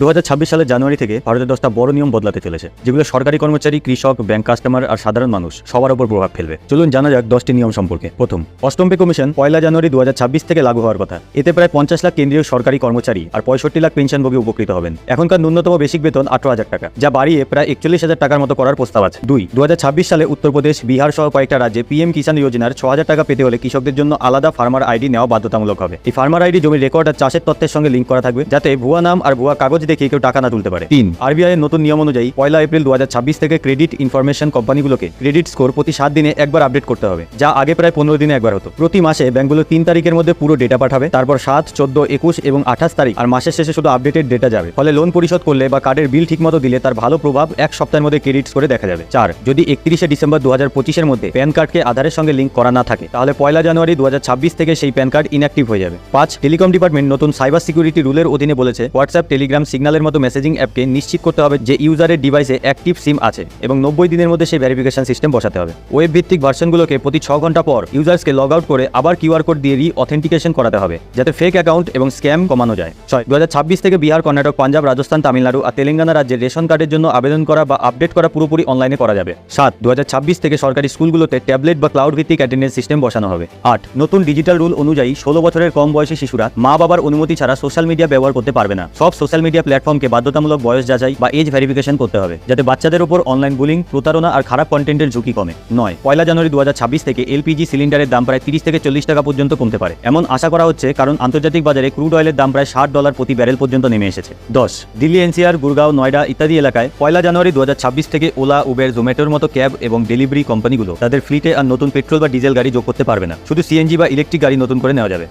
দু সালের জানুয়ারি থেকে ভারতের দশটা বড় নিয়ম বদলাতে চলেছে, যেগুলো সরকারি কর্মচারী, কৃষক ব্যাংক কাস্টমার আর সাধারণ মানুষ সবার উপর প্রভাব ফেলবে। চলুন জানা যাক দশটি নিয়ম সম্পর্কে। প্রথম, অষ্টম পে কমিশন পয়লা জানুয়ারি দু হাজার ছাব্বিশ থেকে লাগু হওয়ার কথা। এতে প্রায় পঞ্চাশ লাখ কেন্দ্রীয় সরকারি কর্মচারী আর পঁয়ষট্টি লাখ পেনশনভোগী উপকৃত হবেন। এখনকার ন্যূনতম বেসিক বেতন আঠারো হাজার টাকা, যা বাড়িয়ে প্রায় একচল্লিশ হাজার টাকার মতো করার প্রস্তাব আছে। দুই, দু সালে উত্তরপ্রদেশ বিহার সহ কয়েকটা রাজ্যে পিএম কিষাণ যোজনার ছ হাজার টাকা পেতে হলে কৃষকদের জন্য আলাদা ফার্মার আইডি নেওয়া বাধ্যতামূলক হবে। এই ফার্মার আইডি জমির রেকর্ড আর চাষের তথ্যের সঙ্গে লিঙ্ক করা থাকবে, যাতে ভুয়া নাম আর ভুয়া কাগজ দেখে কেউ টাকা না তুলতে পারে। তিন। আরবিআই এর নতুন নিয়ম অনুযায়ী পয়লা এপ্রিল দু হাজার ছাব্বিশ থেকে ক্রেডিট ইনফরমেশন কোম্পানিগুলোকে ক্রেডিট স্কোর প্রতি সাত দিনে একবার আপডেট করতে হবে যা আগে প্রায় পনেরো দিনে একবার হতো। প্রতি মাসে ব্যাঙ্কগুলো তিন তারিখের মধ্যে পুরো ডেটা পাঠাবে তারপর সাত চোদ্দ একুশ এবং আঠাশ তারিখ আর মাসের শেষে শুধু আপডেটেড ডেটা যাবে। ফলে লোন পরিশোধ করলে বা কার্ডের বিল ঠিকমতো দিলে তার ভালো প্রভাব এক সপ্তাহের মধ্যে ক্রেডিট করে দেখা যাবে। চার যদি একত্রিশে ডিসেম্বর দু হাজার পঁচিশের মধ্যে প্যান কার্ডকে আধারের সঙ্গে লিঙ্ক করা না থাকে তাহলে পয়লা জানুয়ারি দু হাজার ছাব্বিশ থেকে সেই প্যান কার্ড ইনঅ্যাক্টিভ হয়ে যাবে। পাঁচ টেলিকম ডিপার্টমেন্ট নতুন সাইবার সিকিউরিটি রুলের অধীনে বলেছে হোয়াটসঅ্যাপ টেলিগ্রাম সিগন্যালের মতো মেসেজিং অ্যাপকে নিশ্চিত করতে হবে যে ইউজারের ডিভাইসে অ্যাক্টিভ সিম আছে এবং নব্বই দিনের মধ্যে সেই ভেরিফিকেশন সিস্টেম বসাতে হবে। ওয়েব ভিত্তিক ভার্সনগুলোকে প্রতি ছ ঘণ্টা পর ইউজার্সকে লগ আউট করে আবার কিউআর কোড দিয়ে রি অথেন্টিকেশন করাতে হবে, যাতে ফেক অ্যাকাউন্ট এবং স্ক্যাম কমানো যায়। ছয় দু থেকে বিহার, কর্ণাটক, পাঞ্জাব, রাজস্থান, তামিলনাড়ু আর তেলেঙ্গানা রাজ্যের রেশন কার্ডের জন্য আবেদন করা বা আপডেট করা পুরোপুরি অনলাইনে করা যাবে। সাত দু থেকে সরকারি স্কুলগুলোতে ট্যাবলেট বা ক্লাউড ভিত্তিক অ্যাটেন্ডেন্স সিস্টেম বসানো হবে। আট, নতুন ডিজিটাল রুল অনুযায়ী ষোলো বছরের কম বয়সী শিশুরা মা বাবার অনুমতি ছাড়া সোশ্যাল মিডিয়া ব্যবহার করতে পারবে না। সব সোশ্যাল মিডিয়া প্ল্যাটফর্মকে বাধ্যতামূলক বয়স যাচাই বা এজ ভেরিফিকেশন করতে হবে, যাতে বাচ্চাদের উপর অনলাইন বুলিং প্রতারণা আর খারাপ কন্টেন্টের ঝুঁকি কমে। নয়, পয়লা জানুয়ারি দু হাজার ছাব্বিশ থেকে এলপিজি সিলিন্ডারের দাম প্রায় তিরিশ থেকে চল্লিশ টাকা পর্যন্ত কমতে পারে। এমন আশা করা হচ্ছে কারণ আন্তর্জাতিক বাজারে ক্রুড অয়েলের দাম প্রায় ষাট ডলার প্রতি ব্যারেল পর্যন্ত নেমে এসেছে। দশ, দিল্লি এনসিআর, গুরগাঁও, নয়ডা ইত্যাদি এলাকায় পয়লা জানুয়ারি দু হাজার ছাব্বিশ থেকে ওলা উবের জোম্যাটোর মতো ক্যাব এবং ডেলিভারি কোম্পানিগুলো তাদের ফ্লিটে আর নতুন পেট্রোল বা ডিজেল গাড়ি যোগ করতে পারবে না। শুধু সিএনজি বা ইলেকট্রিক গাড়ি নতুন করে নেওয়া যাবে।